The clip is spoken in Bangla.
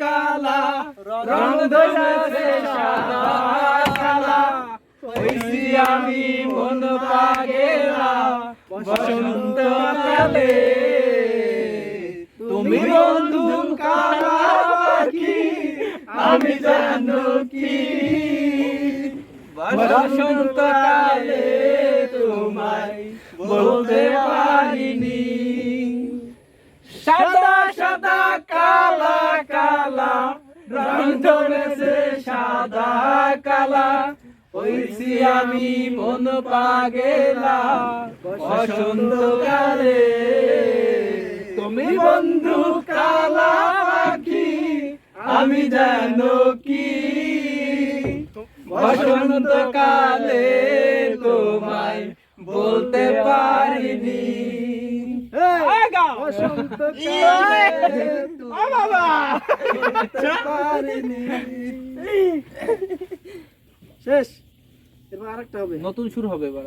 কালা রং সাদা কালা। হইছি আমি মন পাগেলা বসন্ত কালে। তুমি বন্ধু কালা পাখি আমি জানো কি? বসন্ত কালে তোমায় বলতে ধরেছে সাদা কালা। হইছি আমি মন পাগেলা বসন্ত কালে তুমি বন্ধু কালা পাখি আমি জানো কি? বসন্ত কালে তোমায় বলতে পারিনি। বসন্ত শেষ। এবার আরেকটা হবে। নতুন শুরু হবে এবার